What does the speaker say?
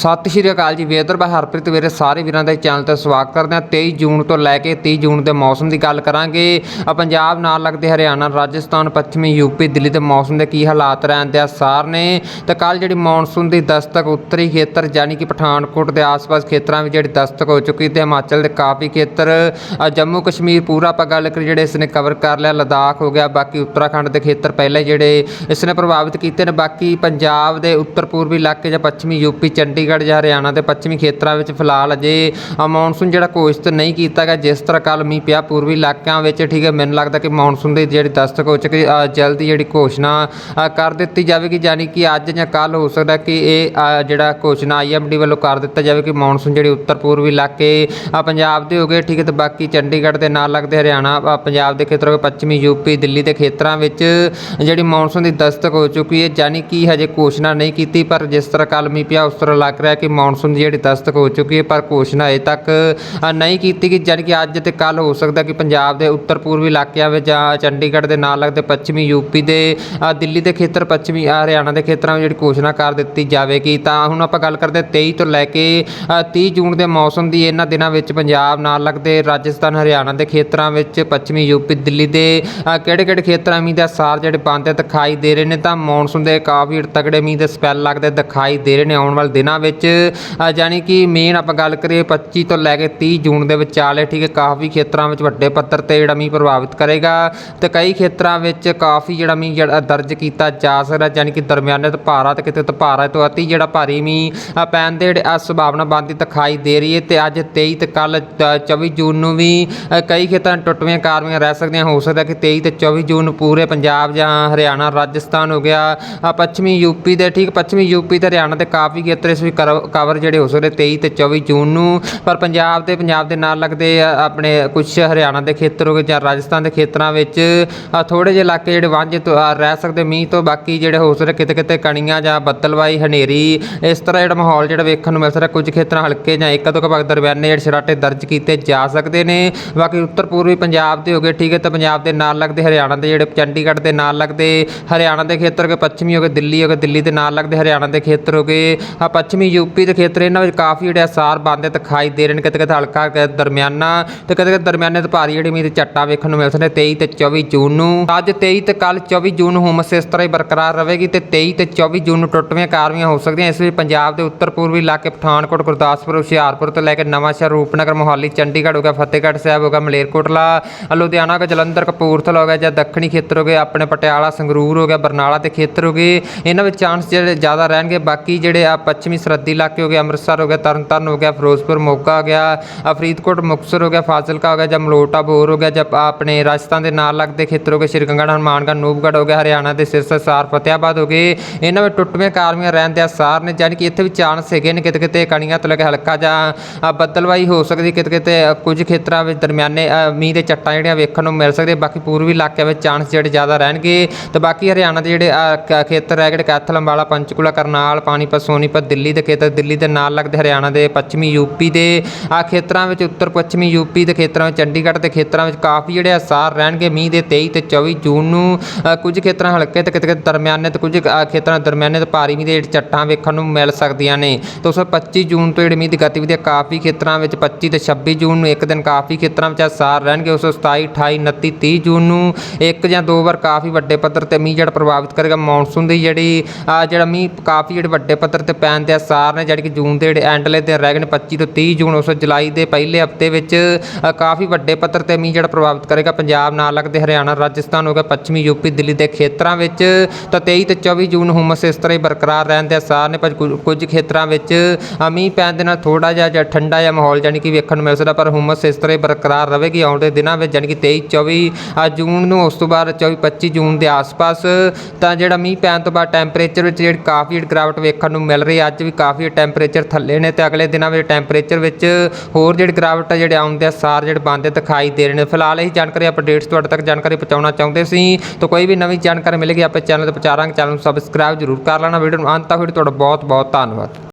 ਸਤਿ ਸ਼੍ਰੀ ਅਕਾਲ ਜੀ, ਵੇਦਰ ਬਾਈ ਹਰਪ੍ਰੀਤ ਵੀਰੇ, ਸਾਰੇ ਵੀਰਾਂ ਦਾ ਚੈਨਲ ਤੇ ਸਵਾਗਤ ਕਰਦੇ ਹਾਂ। 23 ਜੂਨ ਤੋਂ ਲੈ ਕੇ 30 ਜੂਨ ਦੇ ਮੌਸਮ ਦੀ ਗੱਲ ਕਰਾਂਗੇ। ਪੰਜਾਬ ਨਾਲ ਲੱਗਦੇ ਹਰਿਆਣਾ, ਰਾਜਸਥਾਨ, ਪੱਛਮੀ ਯੂਪੀ ਦਿੱਲੀ ਦੇ ਮੌਸਮ ਦੇ ਕੀ ਹਾਲਾਤ ਰਹਿਣ ਦੇ ਸਾਰ ਨੇ। ਤੇ ਕੱਲ ਜਿਹੜੀ ਮੌਨਸੂਨ ਦੀ ਦਸਤਕ ਉੱਤਰੀ ਖੇਤਰ, ਯਾਨੀ ਕਿ ਪਠਾਨਕੋਟ ਦੇ ਆਸ-ਪਾਸ ਖੇਤਰਾਂ ਵਿੱਚ ਜਿਹੜੀ ਦਸਤਕ ਹੋ ਚੁੱਕੀ ਤੇ ਹਿਮਾਚਲ ਦੇ ਕਾਫੀ ਖੇਤਰ ਜੰਮੂ ਕਸ਼ਮੀਰ ਪੂਰਾ ਆਪਾਂ ਗੱਲ ਕਰੀ ਜਿਹੜੇ ਇਸ ਨੇ ਕਵਰ ਕਰ ਲਿਆ, ਲਦਾਖ ਹੋ ਗਿਆ, ਬਾਕੀ ਉੱਤਰਾਖੰਡ ਦੇ ਖੇਤਰ ਪਹਿਲੇ ਜਿਹੜੇ ਇਸ ਨੇ ਪ੍ਰਭਾਵਿਤ ਕੀਤੇ ਨੇ। ਬਾਕੀ ਪੰਜਾਬ ਦੇ ਉੱਤਰ ਪੂਰਬੀ ਇਲਾਕੇ ਜਾਂ ਪੱਛਮੀ ਯੂਪੀ ਚੰਡੀਗੜ੍ਹ ਜਾਂ ਹਰਿਆਣਾ ਦੇ ਪੱਛਮੀ ਖੇਤਰਾਂ ਵਿੱਚ ਫਿਲਹਾਲ ਅਜੇ ਮੌਨਸੂਨ ਜਿਹੜਾ ਘੋਸ਼ਿਤ ਨਹੀਂ ਕੀਤਾ ਗਿਆ, ਜਿਸ ਤਰ੍ਹਾਂ ਕੱਲ ਮੀਂਹ ਪਿਆ, ਪੂਰਬੀ ਇਲਾਕਿਆਂ ਵਿੱਚ, ਠੀਕ ਹੈ, ਮੈਨੂੰ ਲੱਗਦਾ ਕਿ ਮੌਨਸੂਨ ਦੀ ਜਿਹੜੀ ਦਸਤਕ ਹੋ ਚੁੱਕੀ ਜਲਦੀ ਜਿਹੜੀ ਘੋਸ਼ਣਾ ਕਰ ਦਿੱਤੀ ਜਾਵੇਗੀ, ਯਾਨੀ ਕਿ ਅੱਜ ਜਾਂ ਕੱਲ ਹੋ ਸਕਦਾ ਕਿ ਇਹ ਜਿਹੜਾ ਘੋਸ਼ਣਾ ਆਈਐਮਡੀ ਵੱਲੋਂ ਕਰ ਦਿੱਤਾ ਜਾਵੇ ਕਿ ਮੌਨਸੂਨ ਜਿਹੜੀ ਉੱਤਰ ਪੂਰਬੀ ਇਲਾਕੇ ਪੰਜਾਬ ਦੇ ਹੋ ਗਏ, ਠੀਕ ਹੈ, ਤੇ ਬਾਕੀ ਚੰਡੀਗੜ੍ਹ ਦੇ ਨਾਲ ਲੱਗਦੇ ਹਰਿਆਣਾ ਪੰਜਾਬ ਦੇ ਖੇਤਰ ਹੋ ਗਏ, ਪੱਛਮੀ ਯੂਪੀ ਦਿੱਲੀ ਦੇ ਖੇਤਰਾਂ ਵਿੱਚ ਜਿਹੜੀ ਮੌਨਸੂਨ ਦੀ ਦਸਤਕ ਹੋ ਚੁੱਕੀ ਹੈ, ਯਾਨੀ ਕਿ ਹਜੇ ਘੋਸ਼ਣਾ ਨਹੀਂ ਕੀਤੀ, ਪਰ ਜਿਸ ਤਰ੍ਹਾਂ ਕੱਲ ਮੀਂਹ ਪਿਆ, ਉਸ ਤਰ੍ਹਾਂ ਲੱਗ ਰਿਹਾ ਕਿ ਮੌਨਸੂਨ ਦੀ ਜਿਹੜੀ ਦਸਤਕ ਹੋ ਚੁੱਕੀ ਹੈ ਪਰ ਘੋਸ਼ਣਾ ਅਜੇ ਤੱਕ ਨਹੀਂ ਕੀਤੀ ਗਈ ਯਾਨੀ ਕਿ ਅੱਜ ਤੇ ਕੱਲ ਹੋ ਸਕਦਾ ਕਿ ਪੰਜਾਬ ਦੇ ਉੱਤਰ ਪੂਰਬੀ ਇਲਾਕਿਆਂ ਵਿੱਚ ਜਾਂ ਚੰਡੀਗੜ੍ਹ ਦੇ ਨਾਲ ਲੱਗਦੇ ਪੱਛਮੀ ਯੂਪੀ ਦੇ ਦਿੱਲੀ ਦੇ ਖੇਤਰ ਪੱਛਮੀ ਹਰਿਆਣਾ ਦੇ ਖੇਤਰਾਂ ਵਿੱਚ ਜਿਹੜੀ ਘੋਸ਼ਣਾ ਕਰ ਦਿੱਤੀ ਜਾਵੇਗੀ ਤਾਂ ਹੁਣ ਆਪਾਂ ਗੱਲ ਕਰਦੇ ਹਾਂ 23 ਤੋਂ ਲੈ ਕੇ ਅ, 30 ਜੂਨ ਦੇ ਮੌਸਮ ਦੀ ਇਹਨਾਂ ਦਿਨਾਂ ਵਿੱਚ ਪੰਜਾਬ ਨਾਲ ਲੱਗਦੇ ਰਾਜਸਥਾਨ ਹਰਿਆਣਾ ਦੇ ਖੇਤਰਾਂ ਵਿੱਚ ਪੱਛਮੀ ਯੂਪੀ ਦਿੱਲੀ ਦੇ ਕਿਹੜੇ ਕਿਹੜੇ ਖੇਤਰਾਂ ਮੀਂਹ ਦੇ ਸਾਰ ਜਿਹੜੇ ਬਣਦੇ ਦਿਖਾਈ ਦੇ ਰਹੇ ਨੇ ਤਾਂ ਮੌਨਸੂਨ ਦੇ ਕਾਫੀ ਤਗੜੇ ਮੀਂਹ ਦੇ ਸਪੈਲ ਲੱਗਦੇ ਦਿਖਾਈ ਦੇ ਰਹੇ ਨੇ ਆਉਣ ਵਾਲੇ ਦਿਨਾਂ ਵਿੱਚ ਵਿੱਚ ਯਾਨੀ ਕਿ ਮੇਨ ਆਪਾਂ ਗੱਲ ਕਰੀਏ 25 ਤੋਂ ਲੈ ਕੇ 30 ਜੂਨ ਦੇ ਵਿਚਾਲੇ ਠੀਕ ਹੈ ਕਾਫੀ ਖੇਤਰਾਂ ਵਿੱਚ ਵੱਡੇ ਪੱਧਰ ਤੇ ਜਿਹੜਾ ਮੀਂਹ ਪ੍ਰਭਾਵਿਤ ਕਰੇਗਾ ਤੇ ਕਈ ਖੇਤਰਾਂ ਵਿੱਚ ਕਾਫੀ ਜਿਹੜਾ ਮੀਂਹ ਜਿਹੜਾ ਦਰਜ ਕੀਤਾ ਜਾ ਸਕਦਾ ਯਾਨੀ ਕਿ ਦਰਮਿਆਨੇ ਤੋਂ ਭਾਰਾ ਤੇ ਕਿਤੇ ਤੋਂ ਭਾਰਾ ਤੋਂ ਅਤੀ ਜਿਹੜਾ ਭਾਰੀ ਮੀਂਹ ਪੈਣ ਦੇ ਜਿਹੜੇ ਆ ਸੰਭਾਵਨਾ ਬਣਦੀ ਦਿਖਾਈ ਦੇ ਰਹੀ ਹੈ ਤੇ ਅੱਜ 23 ਤੇ ਕੱਲ 24 ਜੂਨ ਨੂੰ ਵੀ ਕਈ ਖੇਤਰਾਂ 'ਚ ਟੁੱਟਵੀਆਂ ਕਾਰਵਾਈਆਂ ਰਹਿ ਸਕਦੀਆਂ ਹੋ ਸਕਦਾ ਕਿ 23 ਤੇ 24 ਜੂਨ ਨੂੰ ਪੂਰੇ ਪੰਜਾਬ ਜਾਂ ਹਰਿਆਣਾ ਰਾਜਸਥਾਨ ਹੋ ਗਿਆ ਅ, ਪੱਛਮੀ ਯੂਪੀ ਦੇ ਠੀਕ ਪੱਛਮੀ ਯੂਪੀ ਤੇ ਹਰਿਆਣਾ ਦੇ ਕਾਫੀ ਖੇਤਰ ਇਸ ਵਿੱਚ ਕਵਰ ਜਿਹੜੇ ਹੋ ਸਕਦੇ 23 ਤੇ 24 ਜੂਨ ਨੂੰ, ਪਰ ਪੰਜਾਬ ਤੇ ਪੰਜਾਬ ਦੇ ਨਾਲ ਲੱਗਦੇ ਆਪਣੇ ਕੁਝ ਹਰਿਆਣਾ ਦੇ ਖੇਤਰ ਹੋ ਗਏ ਜਾਂ ਰਾਜਸਥਾਨ ਦੇ ਖੇਤਰਾਂ ਵਿੱਚ ਥੋੜੇ ਜਿਹੇ ਇਲਾਕੇ ਜਿਹੜੇ ਵਾਂਝੇ ਤੋਂ ਰਹਿ ਸਕਦੇ ਮੀਂਹ ਤੋਂ, ਬਾਕੀ ਜਿਹੜੇ ਹੋ ਸਕਦੇ ਕਿਤੇ ਕਿਤੇ ਕਣੀਆਂ ਜਾਂ ਬੱਦਲਵਾਈ, ਹਨੇਰੀ, ਇਸ ਤਰ੍ਹਾਂ ਜਿਹੜਾ ਮਾਹੌਲ ਜਿਹੜਾ ਵੇਖਣ ਨੂੰ ਮਿਲ ਸਕਦਾ, ਕੁਝ ਖੇਤਰਾਂ ਹਲਕੇ ਜਾਂ ਇੱਕ ਦੋ ਕੁ ਦਰਮਿਆਨੇ ਜਿਹੜੇ ਸਰਾਟੇ ਦਰਜ ਕੀਤੇ ਜਾ ਸਕਦੇ ਨੇ। ਬਾਕੀ ਉੱਤਰ ਪੂਰਬੀ ਪੰਜਾਬ ਦੇ ਹੋ ਗਏ, ਠੀਕ ਹੈ, ਤਾਂ ਪੰਜਾਬ ਦੇ ਨਾਲ ਲੱਗਦੇ ਹਰਿਆਣਾ ਦੇ ਜਿਹੜੇ ਚੰਡੀਗੜ੍ਹ ਦੇ ਨਾਲ ਲੱਗਦੇ, ਹਰਿਆਣਾ ਦੇ ਖੇਤਰ ਹੋ ਗਏ, ਪੱਛਮੀ ਹੋ ਗਏ, ਦਿੱਲੀ ਹੋ ਗਏ, ਦਿੱਲੀ ਦੇ ਨਾਲ ਲੱਗਦੇ ਹਰਿਆਣਾ ਦੇ ਖੇਤਰ ਹੋ ਗਏ, ਆ ਪੱਛਮੀ ਯੂਪੀ ਦੇ ਖੇਤਰ ਇਹਨਾਂ ਵਿੱਚ ਕਾਫੀ ਜਿਹੜੇ ਅਸਾਰ ਬਣਦੇ ਦਿਖਾਈ ਦੇ ਰਹੇ ਨੇ। ਕਿਤੇ ਕਿਤੇ ਹਲਕਾ ਦਰਮਿਆਨਾ ਤੇ ਕਿਤੇ ਕਿਤੇ ਦਰਮਿਆਨੇ ਤੋਂ ਭਾਰੀ ਜਿਹੜੀ ਮੀਂਹ ਦੇ ਝੱਟਾਂ ਵੇਖਣ ਨੂੰ ਮਿਲ ਸਕਦੇ 23 ਤੇ 24 ਜੂਨ ਨੂੰ ਅੱਜ 23 ਤੇ ਕੱਲ 24 ਜੂਨ ਨੂੰ ਹੁਮਸ ਇਸ ਤਰ੍ਹਾਂ ਹੀ ਬਰਕਰਾਰ ਰਹੇਗੀ ਤੇ 23 ਤੇ 24 ਜੂਨ ਨੂੰ ਟੁੱਟਵੀਆਂ ਕਾਰਵੀਆਂ ਹੋ ਸਕਦੀਆਂ। ਇਸ ਵਿੱਚ ਪੰਜਾਬ ਦੇ ਉੱਤਰ ਪੂਰਬੀ ਇਲਾਕੇ ਪਠਾਨਕੋਟ, ਗੁਰਦਾਸਪੁਰ, ਹੁਸ਼ਿਆਰਪੁਰ ਤੋਂ ਲੈ ਕੇ ਨਵਾਂਸ਼ਹਿਰ ਰੂਪਨਗਰ, ਮੋਹਾਲੀ, ਚੰਡੀਗੜ੍ਹ ਹੋ ਗਿਆ, ਫਤਿਹਗੜ੍ਹ ਸਾਹਿਬ ਹੋ ਗਿਆ, ਮਲੇਰਕੋਟਲਾ, ਲੁਧਿਆਣਾ ਹੋ ਗਿਆ, ਜਲੰਧਰ, ਕਪੂਰਥਲਾ ਹੋ ਗਿਆ ਜਾਂ ਦੱਖਣੀ ਖੇਤਰ ਹੋ ਗਏ, ਆਪਣੇ ਪਟਿਆਲਾ, ਸੰਗਰੂਰ ਹੋ ਗਿਆ, ਬਰਨਾਲਾ ਦੇ ਖੇਤਰ ਹੋ ਗਏ। ਇਹਨਾਂ ਵਿੱਚ ਚਾਂਸ ਜਿਹੜੇ ਜ਼ਿਆਦਾ ਰਹਿਣਗੇ। ਬਾਕੀ ਜਿਹੜੇ ਆ ਪੱਛਮੀ ਸਰਹੱਦੀ ਇਲਾਕੇ ਹੋ ਗਏ ਅੰਮ੍ਰਿਤਸਰ ਹੋ ਗਿਆ ਤਰਨਤਾਰਨ ਹੋ ਗਿਆ ਫਿਰੋਜ਼ਪੁਰ ਮੋਗਾ ਹੋ ਗਿਆ ਫਰੀਦਕੋਟ ਮੁਕਤਸਰ ਹੋ ਗਿਆ ਫਾਜ਼ਿਲਕਾ ਹੋ ਗਿਆ ਜਾਂ ਮਲੋਟਾ ਬੋਰ ਹੋ ਗਿਆ ਜਾਂ ਆਪਣੇ ਰਾਜਸਥਾਨ ਦੇ ਨਾਲ ਲੱਗਦੇ ਖੇਤਰ ਹੋ ਗਏ ਸ਼੍ਰੀ ਗੰਗਾਨਗਰ ਹਨੂਮਾਨਗੜ੍ਹ ਨੂਪਗੜ੍ਹ ਹੋ ਗਿਆ ਹਰਿਆਣਾ ਦੇ ਸਿਰਸਾ ਸਾਰ ਫਤਿਆਬਾਦ ਹੋ ਗਏ ਇਹਨਾਂ ਵਿੱਚ ਟੁੱਟਵੇਂ ਕਾਰਮੀਆਂ ਰਹਿਣ ਦੇ ਅਸਾਰ ਨੇ ਯਾਨੀ ਕਿ ਇੱਥੇ ਵੀ ਚਾਂਸ ਹੈਗੇ ਨੇ ਕਿਤੇ ਕਿਤੇ ਕਣੀਆਂ ਤੋਂ ਲੈ ਕੇ ਹਲਕਾ ਜਾਂ ਬੱਦਲਵਾਈ ਹੋ ਸਕਦੀ ਕਿਤੇ ਕਿਤੇ ਕੁਝ ਖੇਤਰਾਂ ਵਿੱਚ ਦਰਮਿਆਨੇ ਮੀਂਹ ਦੇ ਚੱਟਾਂ ਜਿਹੜੀਆਂ ਵੇਖਣ ਨੂੰ ਮਿਲ ਸਕਦੇ ਬਾਕੀ ਪੂਰਬੀ ਇਲਾਕਿਆਂ ਵਿੱਚ ਚਾਂਸ ਜਿਹੜੇ ਜ਼ਿਆਦਾ ਰਹਿਣਗੇ ਤੇ ਬਾਕੀ ਹਰਿਆਣਾ ਦੇ ਜਿਹੜੇ ਖੇਤਰ ਹੈ ਜਿਹੜੇ ਕੈਥਲ ਅੰਬਾਲਾ ਪੰਚਕੂਲਾ ਕਰਨਾਲ ਪਾਣੀਪਤ ਸੋਨੀਪਤ ਦਿੱਲੀ ਦੇ ਖੇਤਰ ਦਿੱਲੀ ਦੇ ਨਾਲ ਲੱਗਦੇ ਹਰਿਆਣਾ ਦੇ ਪੱਛਮੀ ਯੂਪੀ ਦੇ। ਆ ਖੇਤਰਾਂ ਵਿੱਚ ਉੱਤਰ ਪੱਛਮੀ ਯੂਪੀ ਦੇ ਖੇਤਰਾਂ ਵਿੱਚ, ਚੰਡੀਗੜ੍ਹ ਦੇ ਖੇਤਰਾਂ ਵਿੱਚ ਕਾਫੀ ਜਿਹੜੇ ਅਸਾਰ ਰਹਿਣਗੇ। ਮੀਂਹ ਦੇ 23 ਤੇ 24 ਜੂਨ ਨੂੰ ਕੁਝ ਖੇਤਰਾਂ ਹਲਕੇ ਤੇ ਕਿਤੇ ਕਿਤੇ ਦਰਮਿਆਨੇ ਤੇ ਕੁਝ ਖੇਤਰਾਂ ਦਰਮਿਆਨੇ ਤੇ ਭਾਰੀ ਮੀਂਹ ਦੇ ਜਿਹੜੇ ਚੱਟਾਂ ਵੇਖਣ ਨੂੰ ਮਿਲ ਸਕਦੀਆਂ ਨੇ। ਤੇ ਉਸ 25 ਜੂਨ ਤੋਂ ਜਿਹੜੀ ਮੀਂਹ ਦੀ ਗਤੀਵਿਧੀ ਕਾਫੀ ਖੇਤਰਾਂ ਵਿੱਚ 25 ਤੇ 26 ਜੂਨ ਨੂੰ ਇੱਕ ਦਿਨ ਕਾਫੀ ਖੇਤਰਾਂ ਵਿੱਚ ਅਸਾਰ ਰਹਿਣਗੇ। ਉਸ 27 28 29 30 ਜੂਨ ਨੂੰ ਇੱਕ ਜਾਂ ਦੋ ਵਾਰ ਕਾਫੀ ਵੱਡੇ ਪੱਧਰ ਤੇ ਮੀਂਹ ਜਿਹੜਾ ਪ੍ਰਭਾਵਿਤ ਕਰੇਗਾ। ਮੌਨਸੂਨ ਦੀ ਜਿਹੜੀ ਜਿਹੜਾ ਮੀਂਹ ਕਾਫੀ ਜਿਹੜੇ ਵੱਡੇ ਪੱਧਰ ਤੇ ਪੈਣ ਦੇ ਅਸਾਰ ਨੇ ਜਿਹੜੀ ਕਿ ਜੂਨ ਦੇ ਜਿਹੜੇ ਐਂਡਲੇ ਦਿਨ ਰਹਿ ਗਏ ਨੇ 25 ਤੋਂ 30 ਜੂਨ, ਉਸ ਜੁਲਾਈ ਦੇ ਪਹਿਲੇ ਹਫ਼ਤੇ ਵਿੱਚ ਕਾਫੀ ਵੱਡੇ ਪੱਧਰ ਤੇ ਮੀਂਹ ਜਿਹੜਾ ਪ੍ਰਭਾਵਿਤ ਕਰੇਗਾ ਪੰਜਾਬ ਨਾਲ ਲੱਗਦੇ ਹਰਿਆਣਾ, ਰਾਜਸਥਾਨ ਹੋ ਗਿਆ, ਪੱਛਮੀ ਯੂਪੀ, ਦਿੱਲੀ ਦੇ ਖੇਤਰਾਂ ਵਿੱਚ, ਤਾਂ 23 ਤੇ 24 ਜੂਨ ਨੂੰ ਹੁਮਸ ਇਸ ਤਰ੍ਹਾਂ ਹੀ ਬਰਕਰਾਰ ਰਹਿਣ ਦੇ ਅਸਾਰ ਨੇ, ਪਰ ਕੁਝ- ਖੇਤਰਾਂ ਵਿੱਚ ਮੀਂਹ ਪੈਣ ਦੇ ਨਾਲ ਥੋੜਾ ਜਿਹਾ ਜਾਂ ਠੰਡਾ ਜਿਹਾ ਮਾਹੌਲ ਜਾਨੀ ਕਿ ਵੇਖਣ ਨੂੰ ਮਿਲ ਸਕਦਾ, ਪਰ ਹੁਮਸ ਇਸ ਤਰ੍ਹਾਂ ਹੀ ਬਰਕਰਾਰ ਰਹੇਗੀ ਆਉਂਦੇ ਦਿਨਾਂ ਵਿੱਚ ਜਾਨੀ ਕਿ 23 24 ਜੂਨ ਨੂੰ, ਉਸ ਤੋਂ ਬਾਅਦ 24 25 ਜੂਨ ਦੇ ਆਸ-ਪਾਸ, ਤਾਂ ਜਿਹੜਾ ਮੀਂਹ ਪੈਣ ਤੋਂ ਬਾਅਦ ਟੈਂਪਰੇਚਰ ਵਿੱਚ ਜਿਹੜੀ ਕਾਫੀ ਗਿਰਾਵਟ ਵੇਖਣ ਨੂੰ ਮਿਲ ਰਹੀ ਹੈ, ਅੱਜ ਵੀ ਕਾਫੀ ਟੈਂਪਰੇਚਰ ਥੱਲੇ ਨੇ ਤੇ ਅਗਲੇ ਦਿਨਾਂ ਵਿੱਚ ਟੈਂਪਰੇਚਰ ਵਿੱਚ ਹੋਰ ਜਿਹੜੀ ਗਿਰਾਵਟ ਆ, ਜਿਹੜੇ ਆਉਂਦੇ ਆ, ਸਾਰ ਜਿਹੜੇ ਬੰਦੇ ਦਿਖਾਈ ਦੇ ਰਹੇ ਨੇ। ਫਿਲਹਾਲ ਇਹ ਜਾਣਕਾਰੀ ਅਪਡੇਟਸ ਤੁਹਾਡੇ ਤੱਕ ਜਾਣਕਾਰੀ ਪਹੁੰਚਾਉਣਾ ਚਾਹੁੰਦੇ ਸੀ। ਤਾਂ ਕੋਈ ਵੀ ਨਵੀਂ ਜਾਣਕਾਰੀ ਮਿਲੇਗੀ, ਆਪਾਂ ਚੈਨਲ ਤੇ ਪਹੁੰਚਾਰਾਂਗੇ। ਚੈਨਲ ਨੂੰ ਸਬਸਕ੍ਰਾਈਬ ਜ਼ਰੂਰ ਕਰ ਲੈਣਾ। ਵੀਡੀਓ ਨੂੰ ਅੰਤ ਤੱਕ ਤੁਹਾਡਾ ਬਹੁਤ ਬਹੁਤ ਧੰਨਵਾਦ।